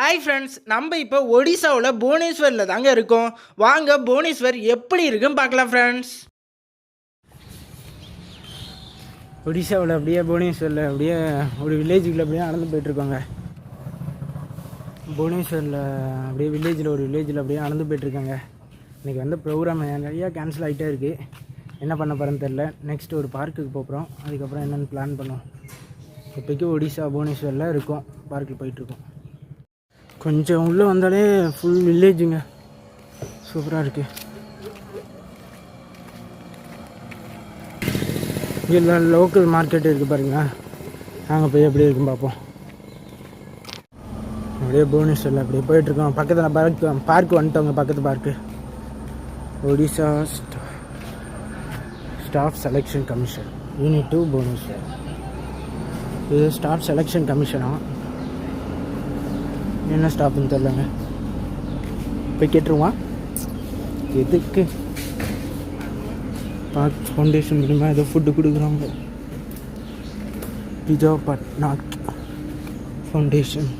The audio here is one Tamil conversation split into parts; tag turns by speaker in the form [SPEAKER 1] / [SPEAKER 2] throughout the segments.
[SPEAKER 1] ஹாய் ஃப்ரெண்ட்ஸ் நம்ம இப்போ ஒடிசாவில் புவனேஸ்வரில் தாங்க இருக்கோம். வாங்க புவனேஸ்வர் எப்படி இருக்குன்னு பார்க்கலாம் ஃப்ரெண்ட்ஸ் ஒடிசாவில் அப்படியே புவனேஸ்வரில் அப்படியே ஒரு வில்லேஜுக்குள்ள அப்படியே நடந்து போயிட்டுருக்கோங்க. புவனேஸ்வரில் அப்படியே வில்லேஜில் ஒரு வில்லேஜில் அப்படியே நடந்து போயிட்டுருக்காங்க. இன்றைக்கி வந்து ப்ரோக்ராம் நிறையா கேன்சல் ஆகிட்டே இருக்குது என்ன பண்ண போகிறேன்னு தெரில நெக்ஸ்ட் ஒரு பார்க்குக்கு போகிறோம் அதுக்கப்புறம் என்னென்னு பிளான் பண்ணுவோம். இப்போக்கி ஒடிசா புவனேஸ்வரில் இருக்கோம். பார்க்கில் போயிட்டுருக்கோம். கொஞ்சம் உள்ளே வந்தாலே ஃபுல் வில்லேஜுங்க சூப்பராக இருக்குது இங்கே லோக்கல் மார்க்கெட் இருக்குது பாருங்களேன். நாங்கள் போய் எப்படி இருக்கும் பார்ப்போம். அப்படியே புவனேஸ்வரில் அப்படியே போயிட்டுருக்கோம். பக்கத்தில் பார்க் பார்க் வந்துட்டோங்க பக்கத்து park Odisha staff selection commission unit two Bhubaneswar இது ஸ்டாஃப் செலெக்ஷன் கமிஷனா என்ன ஸ்டாப்புன்னு தெரிலங்க போய் கேட்டுருவான் எதுக்கு? பார்க் ஃபவுண்டேஷன் மூலிமா ஏதோ ஃபுட்டு கொடுக்குறாங்க. பிஜா பட்நாக் ஃபவுண்டேஷன்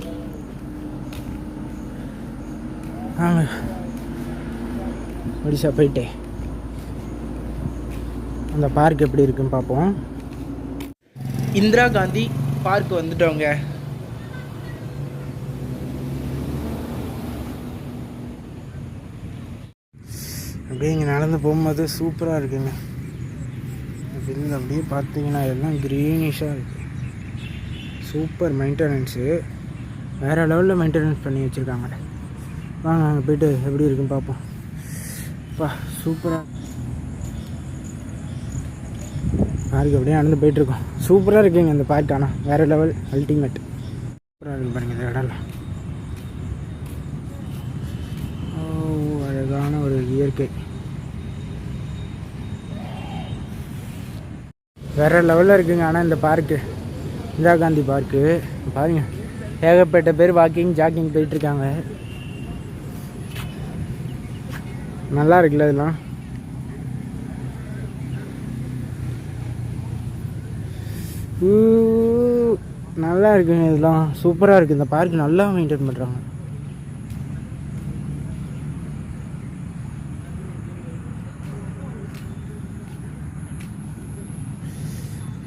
[SPEAKER 1] ஆங்க ஒடிசா போயிட்டேன் அந்த பார்க் எப்படி இருக்குன்னு பார்ப்போம். இந்திரா காந்தி பார்க் வந்துட்டோங்க அப்படியே இங்கே நடந்து போகும்போது சூப்பராக இருக்குங்க. வெளியில் அப்படியே பார்த்தீங்கன்னா எல்லாம் க்ரீனிஷாக இருக்குது சூப்பர் மெயின்டெனன்ஸு வேறு லெவலில் மெயின்டெனன்ஸ் பண்ணி வச்சுருக்காங்க. வாங்க அங்கே போயிட்டு எப்படி இருக்குன்னு பார்ப்போம். பா சூப்பராக பார்க் அப்படியே நடந்து போயிட்டுருக்கோம் சூப்பராக இருக்குங்க இந்த பார்க் ஆனால் வேறு லெவல் அல்டிமேட் சூப்பராக இருக்குது பாருங்கள் இந்த இடம்லாம் அழகான ஒரு இயற்கை. வேற லெவலில் இருக்குங்க. ஆனால் இந்த பார்க்கு இந்திரா காந்தி பார்க்கு பாருங்க. ஏகப்பட்ட பேர் வாக்கிங் ஜாக்கிங் போயிட்டுருக்காங்க. நல்லா இருக்குல்ல இதெல்லாம்? நல்லா இருக்குங்க இதெல்லாம். சூப்பராக இருக்குது இந்த பார்க் நல்லா மெயின்டைன் பண்ணுறாங்க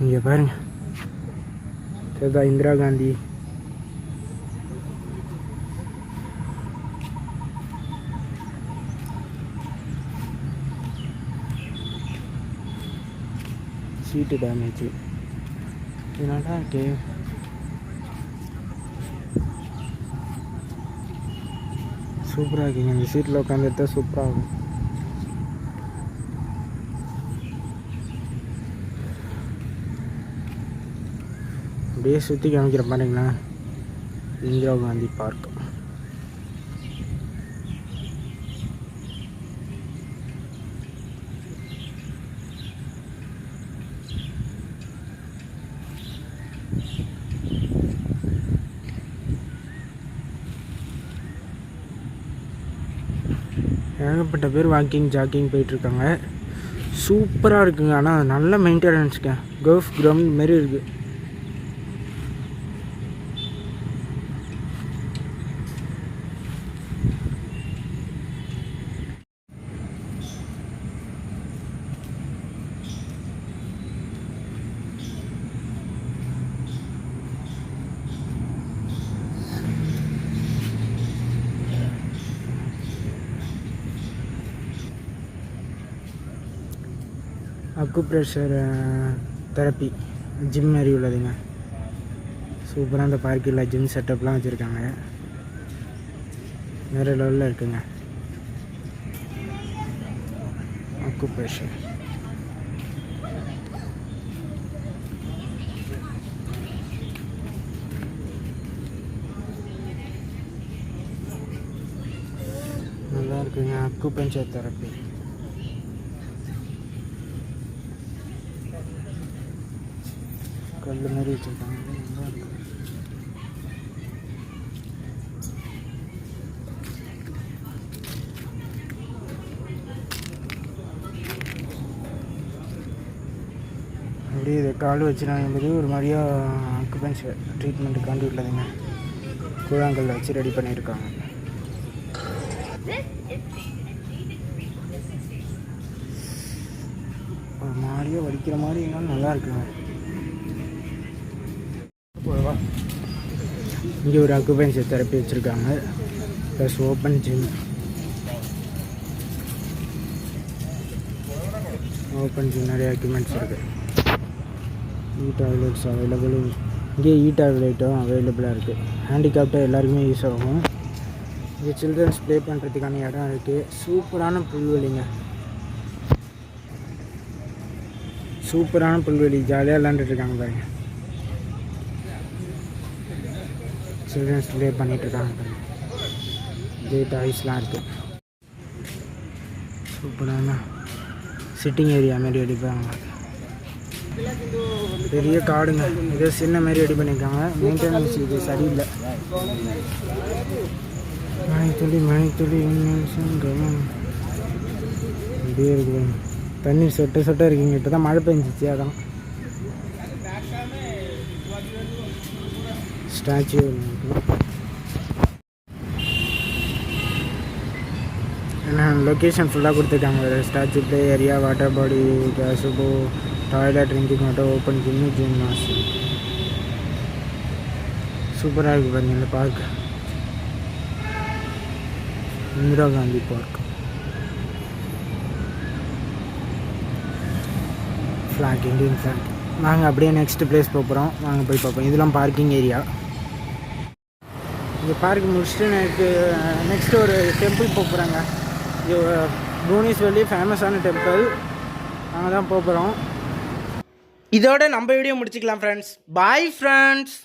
[SPEAKER 1] இங்கே பாருங்க இதுதான் இந்திரா காந்தி சீட்டு டேமேஜ் இது நல்லா இருக்கு சூப்பராக இருக்குங்க இந்த சீட்டில் உட்காந்துட்டு சூப்பராக அப்படியே சுற்றி காமிக்கிற பாருங்களா இந்திரா காந்தி பார்க் ஏகப்பட்ட பேர் வாக்கிங் ஜாக்கிங் போயிட்டுருக்காங்க. சூப்பராக இருக்குங்க. ஆனால் நல்ல மெயின்டெனன்ஸுங்க கோஃப் கிரவுண்ட் மாரி இருக்குது அக்குப்ரெஷர் தெரப்பி ஜிம் மாதிரி உள்ளதுங்க. சூப்பராக அந்த பார்க்கில் ஜிம் செட்டப்லாம் வச்சுருக்காங்க. வேறு லெவலில் இருக்குங்க. அக்குப்ரெஷர் நல்லா இருக்குங்க. அக்குப்பஞ்சர் தெரப்பி கல் மாதிரி வச்சுருக்காங்க. நல்லா இருக்கு. அப்படியே இதை கால் வச்சுனா என்பது ஒரு மாதிரியா அக்குபஞ்சர் ட்ரீட்மெண்ட்டுக்காண்டி உள்ளதுங்க. கூழாங்கல்ல வச்சு ரெடி பண்ணியிருக்காங்க. ஒரு மாதிரியே வடிக்கிற மாதிரி இருந்தாலும் நல்லா இருக்குங்க. இங்கே ஒரு அக்குபென்சி தெரப்பி வச்சுருக்காங்க plus open gym open gym நிறைய அக்யூமெண்ட்ஸ் இருக்குது இ டாய்லெட்ஸ் அவைலபிள் இங்கே இ டாய்லெட்டும் அவைலபிளாக இருக்குது ஹேண்டிகேப்டாக எல்லாருக்குமே யூஸ் ஆகும். இங்கே சில்ட்ரன்ஸ் ப்ளே பண்ணுறதுக்கான இடம் இருக்குது சூப்பரான புல்வெளிங்க. சூப்பரான புல்வெளி. ஜாலியாக விளாண்டுட்டு இருக்காங்க பாருங்க. சில்ட்ரன்ஸ் ப்ளே பண்ணிகிட்ருக்காங்க இருக்காங்க இதே டாய்ஸ்லாம் இருக்குது சூப்பரான சிட்டிங் ஏரியா மாரி அடிப்பாங்க பெரிய காடுங்க. ஏதோ சின்ன மாரி ரெடி பண்ணியிருக்காங்க மெயின்டெனன்ஸ் இது சரியில்லை. மழைத்துளி மழைத்துளி சங்கம் இப்படியே இருக்குது தண்ணி சொட்ட சொட்ட இருக்குங்க இப்போ தான் மழை பெஞ்சிச்சு அதான். ஸ்டாச்சு ஏன்னா லொக்கேஷன் ஃபுல்லாக கொடுத்துருக்காங்க. Statue play area water body gazebo toilet drinking water open gym gym mass சூப்பராக இருக்குது பாருங்க இந்த park Indira Gandhi park flag Indian flag நாங்கள் அப்படியே நெக்ஸ்ட் பிளேஸ் போகிறோம் நாங்கள் போய் பார்ப்போம். இதெல்லாம் பார்க்கிங் ஏரியா இந்த பார்க் முடிச்சுட்டு எனக்கு நெக்ஸ்ட் ஒரு டெம்பிள் போக போகிறாங்க இது புவனேஸ்வர்லேயே ஃபேமஸான டெம்பிள் அங்கே தான் போக போகிறோம் இதோட நம்ம வீடியோ முடிச்சுக்கலாம் ஃப்ரெண்ட்ஸ் பாய் ஃப்ரெண்ட்ஸ்